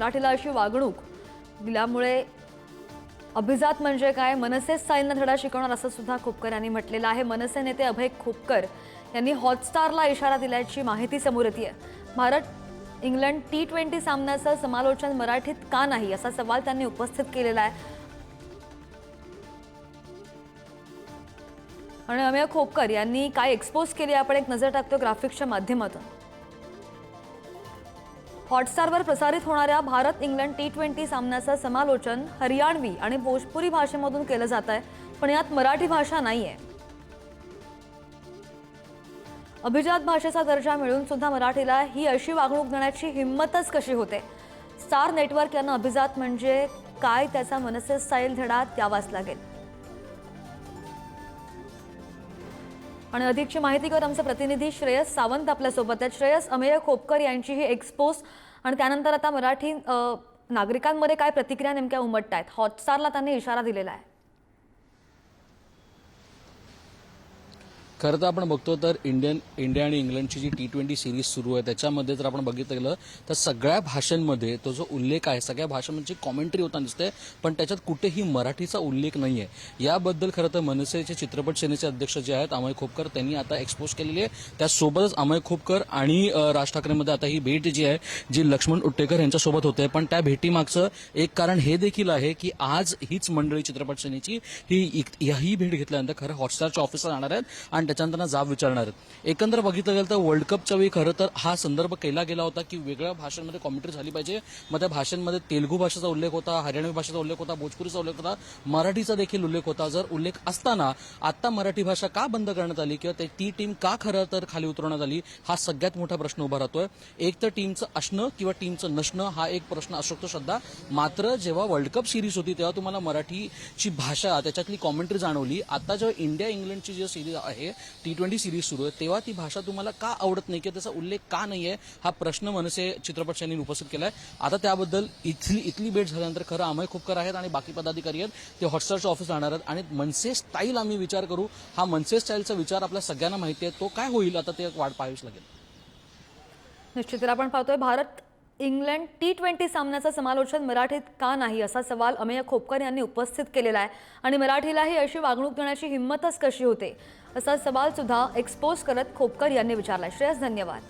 मराठीला अशी वागणूक दिल्यामुळे अभिजात म्हणजे काय? मनसे स्टाईलनं धडा शिकवणार असं सुद्धा खोपकर यांनी म्हटलेलं आहे. मनसे नेते अभय खोपकर यांनी हॉटस्टारला इशारा दिल्याची माहिती समोर येते भारत इंग्लंड टी ट्वेंटी सामन्याचं समालोचन मराठीत का नाही असा सवाल त्यांनी उपस्थित केलेला आहे. आणि अमेय खोपकर यांनी काय एक्सपोज केली आपण एक नजर टाकतो ग्राफिक्सच्या माध्यमातून. हॉटस्टारवर प्रसारित होणाऱ्या भारत इंग्लंड टी ट्वेंटी सामन्याचं समालोचन हरियाणवी आणि भोजपुरी भाषेमधून केलं जात आहे पण यात मराठी भाषा नाही आहे. अभिजात भाषेचा दर्जा मिळून सुद्धा मराठीला ही अशी वागणूक देण्याची हिंमतच कशी होते? स्टार नेटवर्क यांना अभिजात म्हणजे काय? त्याचा मनसे स्टाईल धडा त्यावाच लागेल आणि अधिकची माहिती कर आमचे प्रतिनिधी श्रेयस सावंत आपल्यासोबत आहेत. श्रेयस अमेय खोपकर यांची ही एक्सपोज आणि त्यानंतर आता मराठी नागरिकांमध्ये काय प्रतिक्रिया नेमक्या उमटत आहेत हॉटस्टारला त्यांनी इशारा दिलेला आहे. खरं तर आपण बघतो तर इंडियन इंडिया आणि इंग्लंडची जी टी ट्वेंटी सिरीज सुरू आहे त्याच्यामध्ये जर आपण बघितलं गेलं तर सगळ्या भाषांमध्ये तो जो उल्लेख आहे सगळ्या भाषांची कॉमेंट्री होताना दिसते पण त्याच्यात कुठेही मराठीचा उल्लेख नाही आहे याबद्दल खरं तर मनसेचे चित्रपट सेनेचे अध्यक्ष जे आहेत अमय खोपकर त्यांनी आता एक्सपोज केलेली आहे. त्यासोबतच अमय खोपकर आणि राज ठाकरेमध्ये आता ही भेट जी आहे जी लक्ष्मण उट्टेकर यांच्यासोबत होते पण त्या भेटीमागचं एक कारण हे देखील आहे की आज हीच मंडळी चित्रपट सेनेची ही इक- ही भेट घेतल्यानंतर खरं हॉटस्टारच्या ऑफिसला जाणार आहेत. आणि त्याच्यानंतर त्यांना जाब विचारणार. आहेत एकंदर बघितलं गेलं तर वर्ल्ड कपच्या वेळी खरं तर हा संदर्भ केला गेला होता की वेगळ्या भाषांमध्ये कॉमेंट्री झाली पाहिजे. मग त्या भाषांमध्ये तेलुगू भाषेचा उल्लेख होता हरियाणवी भाषेचा उल्लेख होता भोजपुरीचा उल्लेख होता मराठीचा देखील उल्लेख होता. जर उल्लेख असताना आता मराठी भाषा का बंद करण्यात आली किंवा ते- ती टीम का खरं तर खाली उतरवण्यात आली हा सगळ्यात मोठा प्रश्न उभा राहतोय. एक तर टीमचं असणं किंवा टीमचं नसणं हा एक प्रश्न असू शकतो श्रद्धा. मात्र जेव्हा वर्ल्ड कप सिरीज होती तेव्हा तुम्हाला मराठीची भाषा त्याच्यातली कॉमेंट्री जाणवली. आता जेव्हा इंडिया इंग्लंडची जी सिरीज आहे टी ट्वेंटी सिरीज सुरू आहे. तेव्हा ती भाषा तुम्हाला का आवडत नाही किंवा त्याचा उल्लेख का नाही आहे हा प्रश्न मनसे चित्रपट श्रेणीने उपस्थित केलाय. आता त्याबद्दल इथली इथली भेट झाल्यानंतर खरं अमय खोपकर आहेत आणि बाकी पदाधिकारी आहेत ते हॉटस्टारच्या ऑफिस जाणार आहेत. आणि मनसे स्टाईल आम्ही विचार करू. हा मनसे स्टाईलचा विचार आपल्या सगळ्यांना माहिती आहे. तो काय होईल आता ते वाट पाहावीच लागेल. निश्चित तर आपण पाहतोय भारत इंग्लंड टी ट्वेंटी सामन्याचं समालोचन मराठीत का नाही असा सवाल अमेय खोपकर यांनी उपस्थित केलेला आहे. आणि मराठीलाही अशी वागणूक देण्याची हिंमतच कशी होते असा सवाल सुद्धा एक्सपोज करत खोपकर यांनी विचारला श्रेयस धन्यवाद.